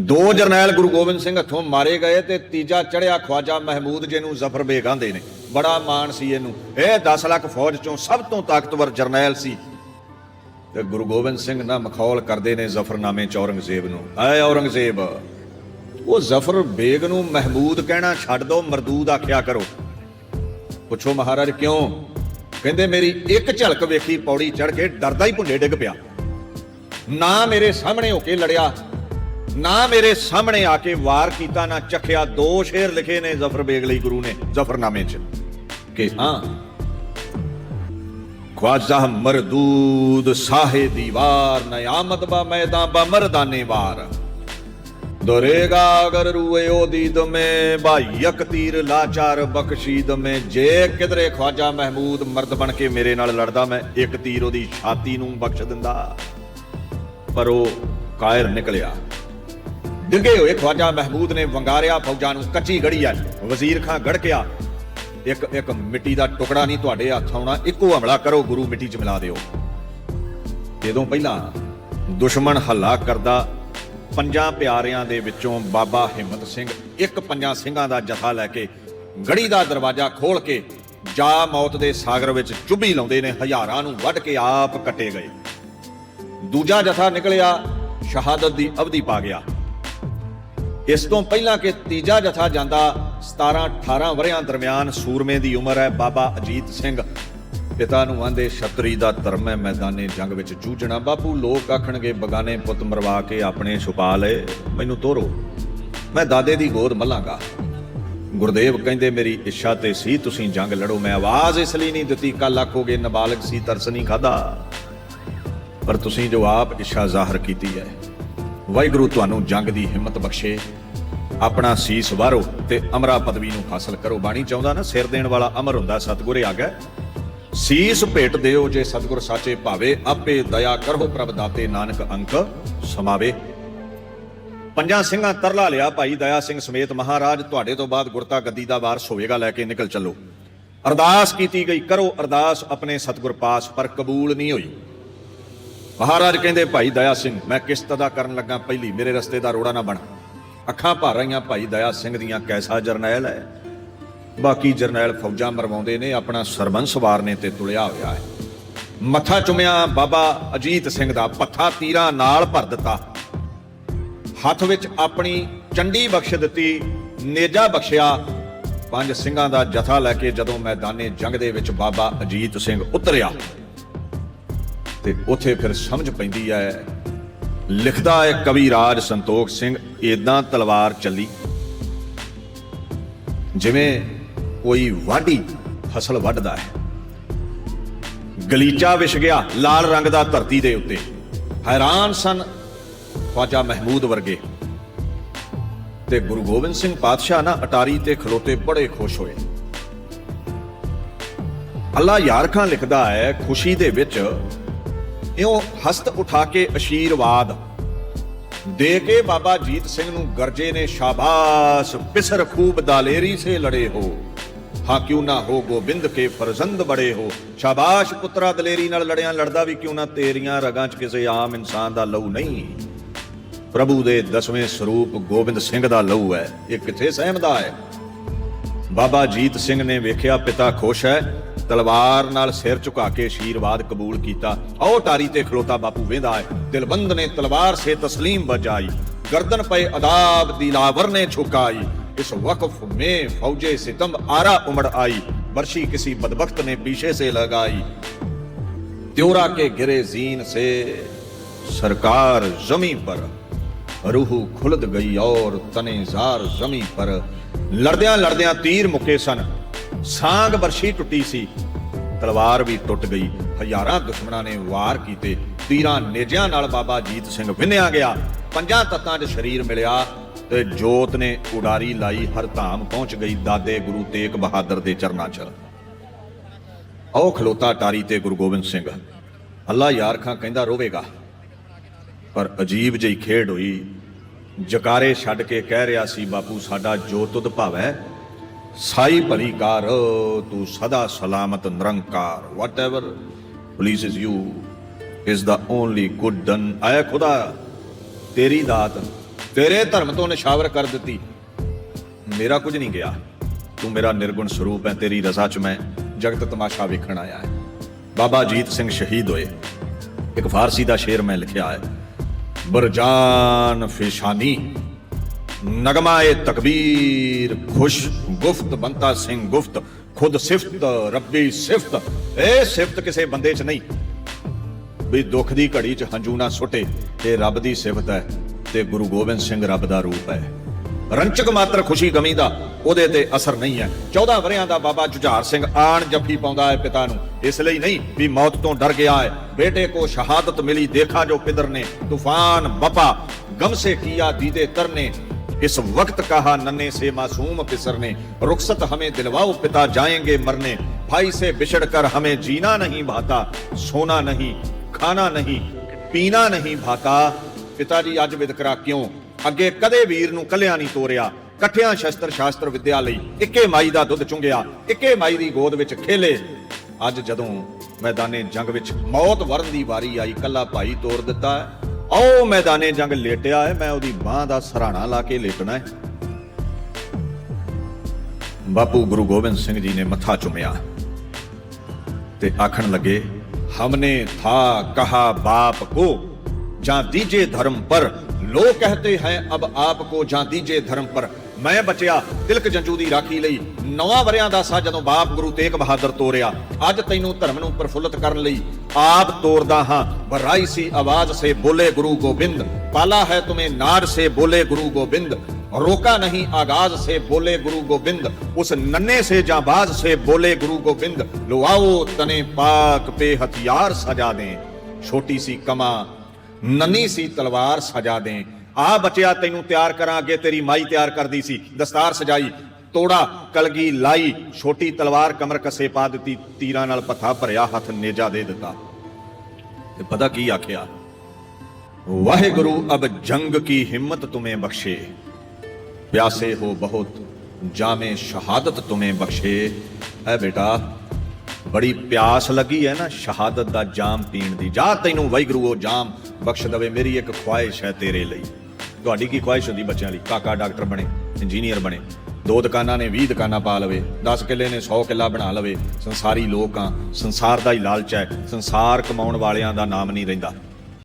ਦੋ ਜਰਨੈਲ ਗੁਰੂ ਗੋਬਿੰਦ ਸਿੰਘ ਹੱਥੋਂ ਮਾਰੇ ਗਏ ਤੇ ਤੀਜਾ ਚੜਿਆ ਖਵਾਜਾ ਮਹਿਮੂਦ ਜਿਹਨੂੰ ਜ਼ਫਰ ਬੇਗ ਆਂਦੇ ਨੇ। ਬੜਾ ਮਾਣ ਸੀ ਇਹਨੂੰ। ਇਹ 10 ਲੱਖ ਫੌਜ ਚੋਂ ਸਭ ਤੋਂ ਤਾਕਤਵਰ ਜਰਨੈਲ ਸੀ। ਤੇ ਗੁਰੂ ਗੋਬਿੰਦ ਸਿੰਘ ਨਾ ਮਖੌਲ ਕਰਦੇ ਨੇ ਜ਼ਫਰਨਾਮੇ ਚ ਔਰੰਗਜ਼ੇਬ ਨੂੰ। ਐ ਔਰੰਗਜ਼ੇਬ, ਉਹ ਜ਼ਫਰ ਬੇਗ ਨੂੰ ਮਹਿਮੂਦ ਕਹਿਣਾ ਛੱਡ ਦੋ, ਮਰਦੂਦ ਆਖਿਆ ਕਰੋ। ਪੁੱਛੋ ਮਹਾਰਾਜ ਕਿਉਂ? ਕਹਿੰਦੇ ਮੇਰੀ ਇੱਕ ਝਲਕ ਵੇਖੀ ਪੌੜੀ ਚੜ ਕੇ ਡਰਦਾ ਹੀ ਭੁੰਡੇ ਡਿੱਗ ਪਿਆ। ਨਾ ਮੇਰੇ ਸਾਹਮਣੇ ਹੋ ਕੇ ਲੜਿਆ ਨਾ ਮੇਰੇ ਸਾਹਮਣੇ ਆ ਕੇ ਵਾਰ ਕੀਤਾ, ਨਾ ਚੱਖਿਆ ਦੋ ਸ਼ੇਰ ਲਿਖੇ ਨੇ ਜ਼ਫਰ ਬੇਗਲੀ ਗੁਰੂ ਨੇ, ਜ਼ਫਰਨਾਮੇ 'ਚ। ਕਿ ਹਾਂ, ਖਵਾਜਾ ਮਰਦੂਦ ਸਾਹੇ ਦੀਵਾਰ ਨਿਆਮਤ ਬਾ ਮੈਦਾਂ ਬਾ ਮਰਦਾਨੇ ਵਾਰ। ਦੁਰੇਗਾ ਅਗਰ ਰੂਏ ਉਹਦੀ ਦਮੇ ਭਾਈਕ ਤੀਰ ਲਾਚਾਰ ਬਖਸ਼ੀਦ ਮੈਂ। ਜੇ ਕਿਧਰੇ ਖਵਾਜਾ ਮਹਿਮੂਦ ਮਰਦ ਬਣ ਕੇ ਮੇਰੇ ਨਾਲ ਲੜਦਾ, ਮੈਂ ਇੱਕ ਤੀਰ ਉਹਦੀ ਛਾਤੀ ਨੂੰ ਬਖਸ਼ ਦਿੰਦਾ। ਪਰ ਉਹ ਕਾਇਰ ਨਿਕਲਿਆ। ਡਿੱਗੇ ਹੋਏ ਖਵਾਜਾ ਮਹਿਮੂਦ ਨੇ ਵੰਗਾਰਿਆ ਫੌਜਾਂ ਨੂੰ ਕੱਚੀ ਗੜੀ ਆ ਵਜ਼ੀਰ ਖਾਂ ਗੜਕਿਆ ਇੱਕ ਇੱਕ ਮਿੱਟੀ ਦਾ ਟੁਕੜਾ ਨਹੀਂ ਤੁਹਾਡੇ ਹੱਥ ਆਉਣਾ, ਇੱਕੋ ਹਮਲਾ ਕਰੋ, ਗੁਰੂ ਮਿੱਟੀ 'ਚ ਮਿਲਾ ਦਿਓ। ਜਦੋਂ ਪਹਿਲਾਂ ਦੁਸ਼ਮਣ ਹੱਲਾ ਕਰਦਾ, ਪੰਜਾਂ ਪਿਆਰਿਆਂ ਦੇ ਵਿੱਚੋਂ ਬਾਬਾ ਹਿੰਮਤ ਸਿੰਘ, ਇੱਕ ਪੰਜਾਂ ਸਿੰਘਾਂ ਦਾ ਜਥਾ ਲੈ ਕੇ ਗੜੀ ਦਾ ਦਰਵਾਜ਼ਾ ਖੋਲ ਕੇ ਜਾ ਮੌਤ ਦੇ ਸਾਗਰ ਵਿੱਚ ਚੁੱਭੀ ਲਾਉਂਦੇ ਨੇ, ਹਜ਼ਾਰਾਂ ਨੂੰ ਵੱਢ ਕੇ ਆਪ ਕੱਟੇ ਗਏ। ਦੂਜਾ ਜਥਾ ਨਿਕਲਿਆ, ਸ਼ਹਾਦਤ ਦੀ ਅਵਧੀ ਪਾ ਗਿਆ। ਇਸ ਤੋਂ ਪਹਿਲਾਂ ਕਿ ਤੀਜਾ ਜਥਾ ਜਾਂਦਾ 17 18 ਵਰਿਆਂ ਦਰਮਿਆਨ ਸੂਰਮੇ ਦੀ ਉਮਰ ਹੈ ਬਾਬਾ ਅਜੀਤ ਸਿੰਘ। ਪਿਤਾ ਨੂੰ ਆਂਦੇ, ਛਤਰੀ ਦਾ ਧਰਮ ਹੈ, ਮੈਦਾਨੇ ਜੰਗ ਵਿੱਚ ਜੂਝਣਾ। ਬਾਪੂ ਲੋਕ ਆਖਣਗੇ, ਬਗਾਨੇ ਪੁੱਤ ਮਰਵਾ ਕੇ ਆਪਣੇ ਛੁਪਾ ਲਏ ਮੈਨੂੰ ਤੋਰੋ, ਮੈਂ ਦਾਦੇ ਦੀ ਗੋਦ ਮੱਲਾਂਗਾ। ਗੁਰਦੇਵ ਕਹਿੰਦੇ, ਮੇਰੀ ਇੱਛਾ ਤੇ ਸੀ, ਤੁਸੀਂ ਜੰਗ ਲੜੋ। ਮੈਂ ਆਵਾਜ਼ ਇਸ ਲਈ ਨਹੀਂ ਦਿੱਤੀ ਕੱਲ ਆਖੋਗੇ, ਨਾਬਾਲਗ ਸੀ, ਤਰਸ ਨਹੀਂ ਖਾਦਾ ਪਰ ਤੁਸੀਂ ਜੋ ਆਪ ਇੱਛਾ ਜ਼ਾਹਰ ਕੀਤੀ ਹੈ ਵਾਹਿਗੁਰੂ, ਤੁਹਾਨੂੰ ਜੰਗ ਦੀ ਹਿੰਮਤ ਬਖਸ਼ੇ। ਆਪਣਾ ਸੀਸ ਵਾਰੋ ਤੇ ਅਮਰਾ ਪਦਵੀ ਨੂੰ ਹਾਸਲ ਕਰੋ। ਬਾਣੀ ਚਾਹੁੰਦਾ ਨਾ, ਸਿਰ ਦੇਣ ਵਾਲਾ ਅਮਰ ਹੁੰਦਾ, ਸਤਿਗੁਰੇ ਆਗਾ ਸੀਸ ਭੇਟ ਦਿਓ ਜੇ ਸਤਿਗੁਰ ਸਾਚੇ ਭਾਵੇ। ਆਪੇ ਦਇਆ ਕਰੋ ਪ੍ਰਭ ਦਾਤੇ ਨਾਨਕ ਅੰਕ ਸਮਾਵੇ। ਪੰਜਾਂ ਸਿੰਘਾਂ ਤਰਲਾ ਲਿਆ ਭਾਈ ਦਇਆ ਸਿੰਘ ਸਮੇਤ ਮਹਾਰਾਜ। ਤੁਹਾਡੇ ਤੋਂ ਬਾਅਦ ਗੁਰਤਾ ਗੱਦੀ ਦਾ ਵਾਰਸ ਹੋਵੇਗਾ, ਲੈ ਕੇ ਨਿਕਲ ਚੱਲੋ। ਅਰਦਾਸ ਕੀਤੀ ਗਈ, ਕਰੋ ਅਰਦਾਸ। ਆਪਣੇ ਸਤਿਗੁਰ ਪਾਸ ਪਰ ਕਬੂਲ ਨਹੀਂ ਹੋਈ। ਮਹਾਰਾਜ ਕਹਿੰਦੇ, ਭਾਈ ਦਇਆ ਸਿੰਘ, ਮੈਂ ਕਿਸ਼ਤ ਅਦਾ ਕਰਨ ਲੱਗਾ, ਪਹਿਲੀ ਮੇਰੇ ਰਸਤੇ ਦਾ ਰੋੜਾ ਨਾ ਬਣ। ਅੱਖਾਂ ਭਰ ਰਹੀਆਂ ਭਾਈ ਦਇਆ ਸਿੰਘ ਦੀਆਂ ਕੈਸਾ ਜਰਨੈਲ ਹੈ ਬਾਕੀ ਜਰਨੈਲ ਫੌਜਾਂ ਮਰਵਾਉਂਦੇ ਨੇ, ਆਪਣਾ ਸਰਬੰਸ ਵਾਰਨੇ ਤੇ ਤੁਲਿਆ ਹੋਇਆ ਹੈ ਮੱਥਾ ਚੁੰਮਿਆ ਬਾਬਾ ਅਜੀਤ ਸਿੰਘ ਦਾ, ਪੱਥਾ ਤੀਰਾਂ ਨਾਲ ਭਰ ਦਿੱਤਾ। ਹੱਥ ਵਿੱਚ ਆਪਣੀ ਚੰਡੀ ਬਖਸ਼ ਦਿੱਤੀ, ਨੇਜਾ ਬਖਸ਼ਿਆ। ਪੰਜ ਸਿੰਘਾਂ ਦਾ ਜਥਾ ਲੈ ਕੇ ਜਦੋਂ ਮੈਦਾਨੇ ਜੰਗ ਦੇ ਵਿੱਚ ਬਾਬਾ ਅਜੀਤ ਸਿੰਘ ਉਤਰਿਆ। ਤੇ ਉੱਥੇ ਫਿਰ ਸਮਝ ਪੈਂਦੀ ਹੈ। ਲਿਖਦਾ ਹੈ ਕਵੀ ਰਾਜ ਸੰਤੋਖ ਸਿੰਘ, ਏਦਾਂ ਤਲਵਾਰ ਚੱਲੀ। ਜਿਵੇਂ ਕੋਈ ਵਾਢੀ ਫਸਲ ਵੱਢਦਾ ਹੈ। ਗਲੀਚਾ ਵਿਛ ਗਿਆ ਲਾਲ ਰੰਗ ਦਾ ਧਰਤੀ ਦੇ ਉੱਤੇ। ਹੈਰਾਨ ਸਨ ਖਵਾਜਾ ਮਹਿਮੂਦ ਵਰਗੇ। ਤੇ ਗੁਰੂ ਗੋਬਿੰਦ ਸਿੰਘ ਪਾਤਸ਼ਾਹ ਨਾ ਅਟਾਰੀ ਤੇ ਖਲੋਤੇ ਬੜੇ ਖੁਸ਼ ਹੋਏ। ਅੱਲਾ ਯਾਰ ਖਾਂ ਲਿਖਦਾ ਹੈ, ਖੁਸ਼ੀ ਦੇ ਵਿੱਚ ਇਉਂ ਹਸਤ ਉਠਾ ਕੇ ਅਸ਼ੀਰਵਾਦ। ਦੇ ਕੇ ਬਾਬਾ ਜੀਤ ਸਿੰਘ ਨੂੰ ਗਰਜੇ ਨੇ ਸ਼ਾਬਾਸ਼ ਪਿਸਰ ਖੂਬ ਦਾਲੇਰੀ ਸੇ ਲੜੇ ਹੋ। ਹਾਂ, ਕਿਉਂ ਨਾ ਹੋ ਗੋਬਿੰਦ ਕੇ ਫਰਜ਼ੰਦ ਬੜੇ ਹੋ। ਸ਼ਾਬਾਸ਼, ਪੁੱਤਰਾ ਦਲੇਰੀ ਨਾਲ ਲੜਿਆਂ ਲੜਦਾ ਵੀ ਕਿਉਂ ਨਾ ਤੇਰੀਆਂ ਰਗਾਂ 'ਚ ਕਿਸੇ ਆਮ ਇਨਸਾਨ ਦਾ ਲਹੂ ਨਹੀਂ। ਪ੍ਰਭੂ ਦੇ ਦਸਵੇਂ ਸਰੂਪ ਗੋਬਿੰਦ ਸਿੰਘ ਦਾ ਲਹੂ ਹੈ, ਇਹ ਕਿੱਥੇ ਸਹਿਮਦਾ ਹੈ? ਬਾਬਾ ਜੀਤ ਸਿੰਘ ਨੇ ਵੇਖਿਆ ਪਿਤਾ ਖੁਸ਼ ਹੈ ਤਲਵਾਰ ਨਾਲ ਸਿਰ ਝੁਕਾ ਕੇ ਆਸ਼ੀਰਵਾਦ ਕਬੂਲ ਕੀਤਾ ਆਓ ਟਾਰੀ ਤੇ ਖਲੋਤਾ ਬਾਪੂ ਵੇਂਦਾ ਹੈ ਦਿਲਬੰਦ ਨੇ ਤਲਵਾਰ ਸੇ ਤਸਲੀਮ ਬਜਾਈ गर्दन पे अदाब दिलावर ने झुकाई इस वक्फ में फौजे सितम आरा उमड़ आई बर्शी किसी बदबख्त ने पीछे से लगाई त्योरा के गिरे जीन से सरकार जमी पर रूह खुलद गई और तने जार जमी पर ਲੜਦਿਆਂ ਲੜਦਿਆਂ ਤੀਰ ਮੁੱਕੇ ਸਨ ਸਾਂਗ ਬਰਸ਼ੀ ਟੁੱਟੀ ਸੀ। ਤਲਵਾਰ ਵੀ ਟੁੱਟ ਗਈ। ਹਜ਼ਾਰਾਂ ਦੁਸ਼ਮਣਾਂ ਨੇ ਵਾਰ ਕੀਤੇ। ਤੀਰਾਂ ਨੇਜਿਆਂ ਨਾਲ ਬਾਬਾ ਜੀਤ ਸਿੰਘ ਵਿੰਨਿਆ ਗਿਆ। ਪੰਜਾਂ ਤੱਤਾਂ 'ਚ ਸਰੀਰ ਮਿਲਿਆ ਤੇ ਜੋਤ ਨੇ ਉਡਾਰੀ ਲਾਈ ਹਰ ਧਾਮ ਪਹੁੰਚ ਗਈ ਦਾਦੇ ਗੁਰੂ ਤੇਗ ਬਹਾਦਰ ਦੇ ਚਰਨਾਂ 'ਚ। ਆਓ ਖਲੋਤਾ ਟਾਰੀ ਤੇ ਗੁਰੂ ਗੋਬਿੰਦ ਸਿੰਘ। ਅੱਲਾ ਯਾਰ ਖਾਂ ਕਹਿੰਦਾ ਰੋਵੇਗਾ। ਪਰ ਅਜੀਬ ਜਿਹੀ ਖੇਡ ਹੋਈ। ਜਕਾਰੇ ਛੱਡ ਕੇ ਕਹਿ ਰਿਹਾ ਸੀ, ਬਾਪੂ, ਸਾਡਾ ਜੋ ਤੁਧ ਭਾਵੈ ਸਾਈ ਭਲੀ ਕਾਰ ਤੂੰ ਸਦਾ ਸਲਾਮਤ Nirankar whatever pleases you is the only good done ਆਇਆ ਖੁਦਾ, ਤੇਰੀ ਦਾਤ, ਤੇਰੇ ਧਰਮ ਤੋਂ ਨਿਸ਼ਾਵਰ ਕਰ ਦਿੱਤੀ। ਮੇਰਾ ਕੁਝ ਨਹੀਂ ਗਿਆ। ਤੂੰ ਮੇਰਾ ਨਿਰਗੁਣ ਸਰੂਪ ਹੈ, ਤੇਰੀ ਰਜ਼ਾ 'ਚ ਮੈਂ ਜਗਤ ਤਮਾਸ਼ਾ ਵੇਖਣ ਆਇਆ ਹੈ। ਬਾਬਾ ਜੀਤ ਸਿੰਘ ਸ਼ਹੀਦ ਹੋਏ। ਇੱਕ ਫਾਰਸੀ ਦਾ ਸ਼ੇਰ ਮੈਂ ਲਿਖਿਆ ਹੈ। ਬਰਜਾਨ ਫਿਸ਼ਾਨੀ। ਨਗਮਾ ਏ ਤਕਬੀਰ, ਖੁਸ਼ ਗੁਫਤ, ਬੰਤਾ ਸਿੰਘ ਗੁਫਤ, ਖੁਦ ਸਿਫਤ, ਰੱਬੀ ਸਿਫਤ। ਇਹ ਸਿਫਤ ਕਿਸੇ ਬੰਦੇ 'ਚ ਨਹੀਂ। ਵੀ ਦੁੱਖ ਦੀ ਘੜੀ 'ਚ ਹੰਝੂ ਨਾ ਸੁੱਟੇ ਇਹ ਰੱਬ ਦੀ ਸਿਫਤ ਹੈ, ਤੇ ਗੁਰੂ ਗੋਬਿੰਦ ਸਿੰਘ ਰੱਬ ਦਾ ਰੂਪ ਹੈ। ਰੰਚਕ ਮਾਤਰ ਖੁਸ਼ੀ ਗਮੀ ਦਾ, ਉਹਦੇ ਤੇ ਅਸਰ ਨਹੀਂ ਹੈ। 14 ਵਰਿਆਂ ਦਾ ਬਾਬਾ ਜੁਝਾਰ ਸਿੰਘ ਆਣ ਜੱਫੀ ਪਾਉਂਦਾ ਹੈ ਪਿਤਾ ਨੂੰ। ਇਸ ਲਈ ਨਹੀਂ ਵੀ ਮੌਤ ਤੋਂ ਡਰ ਗਿਆ ਹੈ। ਬੇਟੇ ਕੋ ਸ਼ਹਾਦਤ ਮਿਲੀ, ਦੇਖਾ ਜੋ ਪਿਦਰ ਨੇ। ਤੂਫਾਨ ਬਪਾ ਗਮ ਸੇ ਕੀਆ ਦੀਦੇ ਤਰਨੇ इस वक्त कहा नन्हे से मासूम पिसर ने रुखसत हमें दिलवाओ पिता जाएंगे मरने भाई से बिछड़ कर हमें जीना नहीं भाता सोना नहीं खाना नहीं ਪੀਣਾ ਨਹੀਂ ਭਾਤਾ ਪਿਤਾ ਜੀ ਅੱਜ ਵਿਦਕਰਾ ਕਿਉਂ ਅੱਗੇ ਕਦੇ ਵੀਰ ਨੂੰ ਕੱਲਿਆਂ ਨਹੀਂ ਤੋਰਿਆ ਇਕੱਠਿਆਂ ਸ਼ਸਤਰ ਸ਼ਾਸਤਰ ਵਿਦਿਆ ਲਈ ਇੱਕੇ ਮਾਈ ਦਾ ਦੁੱਧ ਚੁੰਗਿਆ ਇੱਕੇ ਮਾਈ ਦੀ ਗੋਦ ਵਿੱਚ ਖੇਲੇ ਅੱਜ ਜਦੋਂ ਮੈਦਾਨੇ ਜੰਗ ਵਿੱਚ ਮੌਤ ਵਰਨ ਦੀ ਵਾਰੀ ਆਈ ਕੱਲਾ ਭਾਈ ਤੋਰ ਦਿੱਤਾ ਹੈ ਆਓ ਮੈਦਾਨੇ ਜੰਗ ਲੇਟਿਆ ਹੈ, ਮੈਂ ਉਹਦੀ ਬਾਹ ਦਾ ਸਰਾਣਾ ਲਾ ਕੇ ਲੇਟਣਾ ਹੈ। ਬਾਪੂ ਗੁਰੂ ਗੋਬਿੰਦ ਸਿੰਘ ਜੀ ਨੇ ਮੱਥਾ ਚੁੰਮਿਆ ਤੇ ਆਖਣ ਲੱਗੇ, ਹਮਨੇ ਥਾ ਕਹਾ ਬਾਪ ਕੋ, ਜਾਂ ਦੀਜੇ ਧਰਮ ਪਰ ਲੋਕ ਕਹਤੇ ਹੈ, ਅਬ ਆਪ ਕੋ ਜਾਂ ਦੀਜੇ ਧਰਮ ਪਰ ਮੈਂ ਬਚਿਆ ਤਿਲਕ ਜੰਜੂ ਦੀ ਰਾਖੀ ਲਈ ਨੌਵਾਂ ਵਰਿਆਂ ਦਾ ਸਾ ਜਦੋਂ ਬਾਪ ਗੁਰੂ ਤੇਗ ਬਹਾਦਰ ਤੋਰਿਆ ਅੱਜ ਤੈਨੂੰ ਧਰਮ ਨੂੰ ਪ੍ਰਫੁੱਲਤ ਕਰਨ ਲਈ ਆਪ ਤੋਰਦਾ ਹਾਂ ਬਰਾਈ ਸੀ ਆਵਾਜ਼ ਸੇ ਬੋਲੇ ਗੁਰੂ ਗੋਬਿੰਦ ਪਾਲਾ ਹੈ ਤੁਮੇ ਨਾੜ ਸੇ ਬੋਲੇ ਗੁਰੂ ਗੋਬਿੰਦ रोका नहीं आगाज से बोले गुरु गोविंद उस नन्हे से जाबाज से बोले गुरु गोविंद लो आओ तने पाक पे हथियार सजा दें छोटी सी कमा ਨੰਨੀ ਸੀ ਤਲਵਾਰ ਸਜਾ ਦੇ ਆ ਬਚਿਆ ਤੈਨੂੰ ਤਿਆਰ ਕਰਾਂ ਅੱਗੇ ਤੇਰੀ ਮਾਈ ਤਿਆਰ ਕਰਦੀ ਸੀ। ਦਸਤਾਰ ਸਜਾਈ, ਤੋੜਾ, ਕਲਗੀ ਲਾਈ, ਛੋਟੀ ਤਲਵਾਰ ਕਮਰ ਕੱਸੇ ਪਾ ਦਿੱਤੀ, ਤੀਰਾਂ ਨਾਲ ਪੱਥਾ ਭਰਿਆ, ਹੱਥ ਨੇਜਾ ਦੇ ਦਿੱਤਾ। ਤੇ ਪਤਾ ਕੀ ਆਖਿਆ? ਵਾਹਿਗੁਰੂ, ਅਬ ਜੰਗ ਕੀ ਹਿੰਮਤ ਤੁਮੇ ਬਖਸ਼ੇ। ਪਿਆਸੇ ਹੋ ਬਹੁਤ, ਜਾਮੇ ਸ਼ਹਾਦਤ ਤੁਮੇ ਬਖਸ਼ੇ। ਐ ਬੇਟਾ, ਬੜੀ ਪਿਆਸ ਲੱਗੀ ਹੈ ਨਾ, ਸ਼ਹਾਦਤ ਦਾ ਜਾਮ ਪੀਣ ਦੀ। ਜਾ ਤੈਨੂੰ ਵਾਹਿਗੁਰੂ ਉਹ ਜਾਮ ਬਖਸ਼ ਦਵੇ, ਮੇਰੀ ਇੱਕ ਖੁਆਇਸ਼ ਹੈ ਤੇਰੇ ਲਈ। ਤੁਹਾਡੀ ਕੀ ਖੁਆਇਸ਼ ਹੁੰਦੀ ਬੱਚਿਆਂ ਲਈ? ਕਾਕਾ ਡਾਕਟਰ ਬਣੇ, ਇੰਜੀਨੀਅਰ ਬਣੇ। ਦੋ ਦੁਕਾਨਾਂ ਨੇ 20 ਦੁਕਾਨਾਂ ਪਾ ਲਵੇ 10 ਕਿੱਲੇ ਨੇ 100 ਕਿੱਲਾ ਬਣਾ ਲਵੇ। ਸੰਸਾਰੀ ਲੋਕ ਆ, ਸੰਸਾਰ ਦਾ ਹੀ ਲਾਲਚ ਹੈ। ਸੰਸਾਰ ਕਮਾਉਣ ਵਾਲਿਆਂ ਦਾ ਨਾਮ ਨਹੀਂ ਰਹਿੰਦਾ।